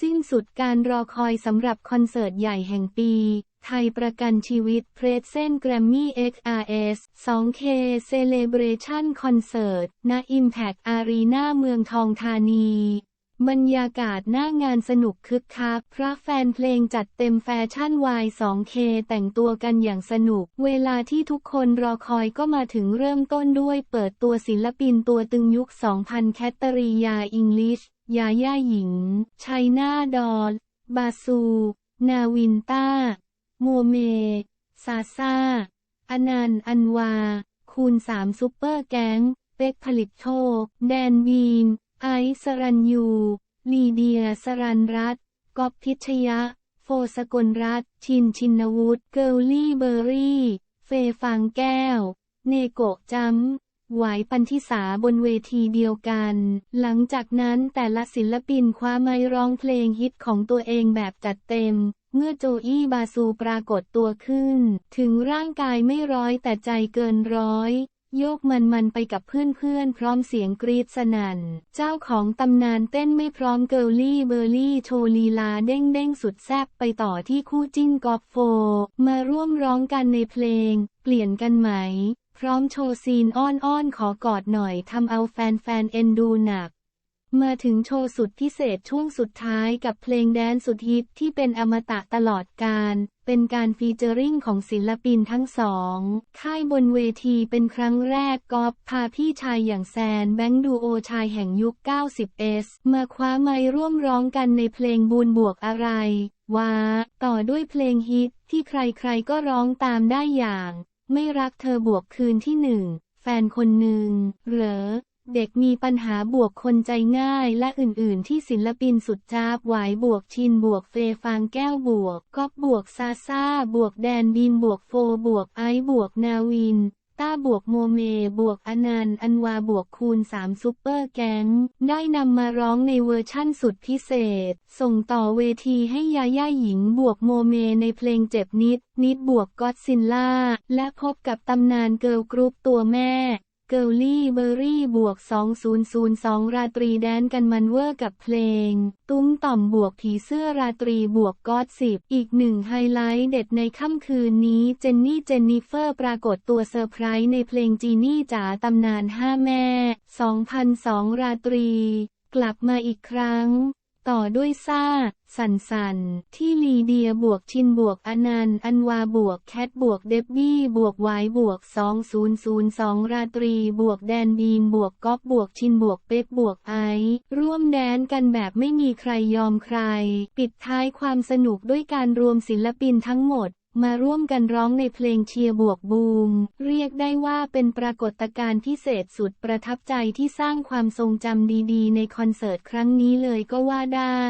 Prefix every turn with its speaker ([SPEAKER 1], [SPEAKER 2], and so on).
[SPEAKER 1] สิ้นสุดการรอคอยสำหรับคอนเสิร์ตใหญ่แห่งปี ไทยประกันชีวิตเพรสเซนแกรมมี่ XRS 2K Celebration Concert ณ Impact Arena เมืองทองธานีบรรยากาศหน้างานสนุกคึกคัก พระแฟนเพลงจัดเต็มแฟชั่นวาย 2K แต่งตัวกันอย่างสนุก เวลาที่ทุกคนรอคอยก็มาถึงเริ่มต้นด้วยเปิดตัวศิลปินตัวตึงยุค 2000 แคตตารียาอิงลิช ยาย่าหญิง ชัยนาดอล บาซู นาวินต้า โมเม ซาซาอนันต์อันวา คูณสามซุปเปอร์แก๊ง เป็กผลิตโชค แดนบีมไอซ์สรัญยู ลีเดียสรันรัตก๊อฟพิชยะ โฟสกลรัตชินชินวุฒิเกิลลี่เบอร์รี่ เฟฟางแก้ว เนโกะจัม หวายปันทิสาบนเวทีเดียวกัน หลังจากนั้นแต่ละศิลปินคว้าไม้ร้องเพลงฮิตของตัวเองแบบจัดเต็ม เมื่อโจอี้บาซูปรากฏตัวขึ้น ถึงร่างกายไม่ร้อยแต่ใจเกินร้อย โยกมันมันไปกับเพื่อนๆ พร้อมเสียงกรีดสนั่น เจ้าของตำนานเต้นไม่พร้อมเกิลลี่เบอร์รี่โชลีลาเด้งเด้งสุดแซ่บไปต่อที่คู่จิ้นกอล์ฟโฟ มาร่วมร้องกันในเพลง เปลี่ยนกันไหม พร้อมโชว์ซีนอ้อนๆขอกอดหน่อยทำเอาแฟนๆเอ็นดูหนัก มาถึงโชว์สุดพิเศษช่วงสุดท้ายกับเพลงแดนซ์สุดฮิตที่เป็นอมตะตลอดกาลเป็นการฟีเจอริงของศิลปินทั้งสอง ค่ายบนเวทีเป็นครั้งแรกกอฟพาพี่ชายอย่างแซนแบงค์ดูโอชายแห่งยุค 90s มาคว้าไมค์ร่วมร้องกันในเพลงบูนบวกอะไรว้าต่อด้วยเพลงฮิตที่ใครๆก็ร้องตามได้อย่าง ไม่รักเธอบวกคืนที่หนึ่ง แฟนคนหนึ่งเหรอ เด็กมีปัญหาบวกคนใจง่ายและอื่นๆ ที่ศิลปินสุดจ้าบหวายบวกชินบวกเฟฟางแก้วบวกก๊อบบวกซาซาบวกแดนบีนบวกโฟบวกไอบวกนาวิน ต้าบวกโมเม บวกอนันต์อันวาบวกคูณ 3 ซุปเปอร์แก๊ง ได้นำมาร้องในเวอร์ชั่นสุดพิเศษ ส่งต่อเวทีให้ยาย่าหญิงบวกโมเมในเพลงเจ็บนิด นิดบวกก็อดซินล่า และพบกับตำนานเกิร์ลกรุ๊ปตัวแม่ เกิลลี่เบอร์รี่บวก 2002 ราตรีแดนกันมันเวอร์กับเพลง ตุ้มต่อมบวกผีเสื้อราตรีบวกก็อดสิบอีกหนึ่งไฮไลท์เด็ดในค่ำคืนนี้เจนนี่เจนนิเฟอร์ปรากฏตัวเซอร์ไพรส์ในเพลงจีนี่จ๋าตำนานห้าแม่ 2002 ราตรี กลับมาอีกครั้ง ต่อด้วยซ่า สันสัน ที่ลีเดียบวกชินบวกอนันต์อันวาบวกแคทบวกเดบบี้บวกไวบวก 2002 ราตรีบวกแดนบีมบวกก๊อฟบวกชินบวกเป๊กบวกไอ ร่วมแดนกันแบบไม่มีใครยอมใคร ปิดท้ายความสนุกด้วยการรวมศิลปินทั้งหมด มาร่วมกันร้องในเพลงเชียร์บวกบูม เรียกได้ว่าเป็นปรากฏการณ์พิเศษสุดประทับใจที่สร้างความทรงจำดีๆ ในคอนเสิร์ตครั้งนี้เลยก็ว่าได้